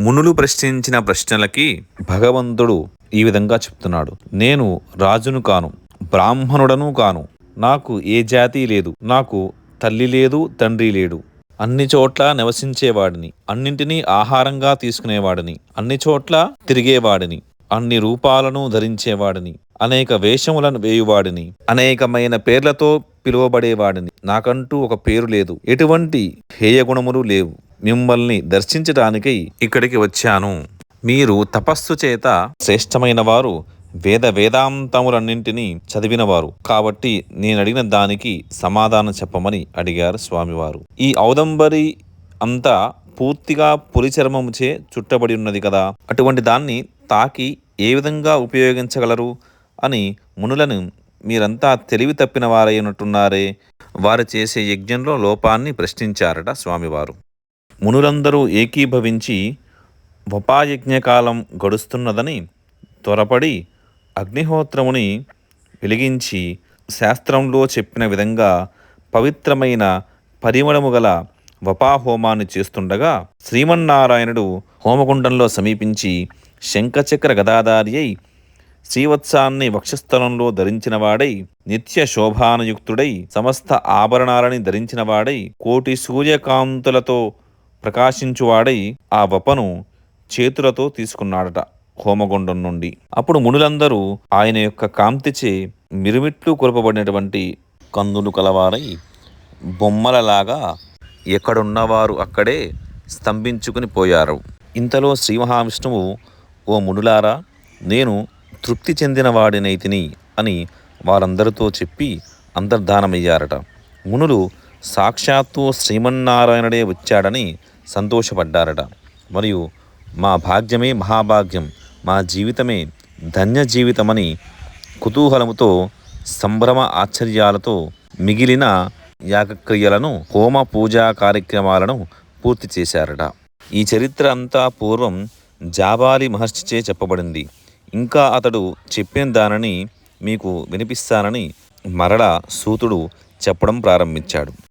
మునులు ప్రశ్నించిన ప్రశ్నలకి భగవంతుడు ఈ విధంగా చెప్తున్నాడు. నేను రాజును కాను బ్రాహ్మణుడను కాను నాకు ఏ జాతి లేదు నాకు తల్లి లేదు తండ్రి లేడు. అన్ని చోట్ల నివసించేవాడిని అన్నింటినీ ఆహారంగా తీసుకునేవాడిని అన్ని చోట్ల తిరిగేవాడిని అన్ని రూపాలను ధరించేవాడిని అనేక వేషములను వేయువాడిని అనేకమైన పేర్లతో పిలువబడేవాడిని. నాకంటూ ఒక పేరు లేదు ఎటువంటి హేయగుణములు లేవు. మిమ్మల్ని దర్శించడానికై ఇక్కడికి వచ్చాను. మీరు తపస్సు చేత శ్రేష్టమైన వారు వేద వేదాంతములన్నింటినీ చదివినవారు. కాబట్టి నేను అడిగిన దానికి సమాధానం చెప్పమని అడిగారు స్వామివారు. ఈ ఔదంబరి అంతా పూర్తిగా పులి చర్మముచే చుట్టబడి ఉన్నది కదా అటువంటి దాన్ని తాకి ఏ విధంగా ఉపయోగించగలరు అని మునులను మీరంతా తెలివి తప్పిన వారైనట్టున్నారే వారు చేసే యజ్ఞంలో లోపాన్ని ప్రశ్నించారట స్వామివారు. మునులందరూ ఏకీభవించి వపాయజ్ఞకాలం గడుస్తున్నదని త్వరపడి అగ్నిహోత్రముని వెలిగించి శాస్త్రంలో చెప్పిన విధంగా పవిత్రమైన పరిమళము గల వపాహోమాన్ని చేస్తుండగా శ్రీమన్నారాయణుడు హోమగుండంలో సమీపించి శంఖచక్ర గదాదారి అయి శ్రీవత్సాన్ని వక్షస్థలంలో ధరించినవాడై నిత్య శోభానయుక్తుడై సమస్త ఆభరణాలని ధరించినవాడై కోటి సూర్యకాంతులతో ప్రకాశించువాడై ఆ వపను చేతులతో తీసుకున్నాడట హోమగుండం నుండి. అప్పుడు మునులందరూ ఆయన యొక్క కాంతిచే మిరుమిట్లు కురపబడినటువంటి కందులు కలవారై బొమ్మలలాగా ఎక్కడున్నవారు అక్కడే స్తంభించుకుని పోయారు. ఇంతలో శ్రీ మహావిష్ణువు ఓ మునులారా నేను తృప్తి చెందిన వాడినైతిని అని వారందరితో చెప్పి అంతర్ధానమయ్యారట. మునులు సాక్షాత్తు శ్రీమన్నారాయణుడే వచ్చాడని సంతోషపడ్డారట. మరియు మా భాగ్యమే మహాభాగ్యం మా జీవితమే ధన్య జీవితమని కుతూహలముతో సంభ్రమ ఆశ్చర్యాలతో మిగిలిన యాగక్రియలను హోమ పూజా కార్యక్రమాలను పూర్తి చేశారట. ఈ చరిత్ర అంతా పూర్వం జాబాలి మహర్షిచే చెప్పబడింది. ఇంకా అతడు చెప్పిన దానిని మీకు వినిపిస్తానని మరలా సూతుడు చెప్పడం ప్రారంభించాడు.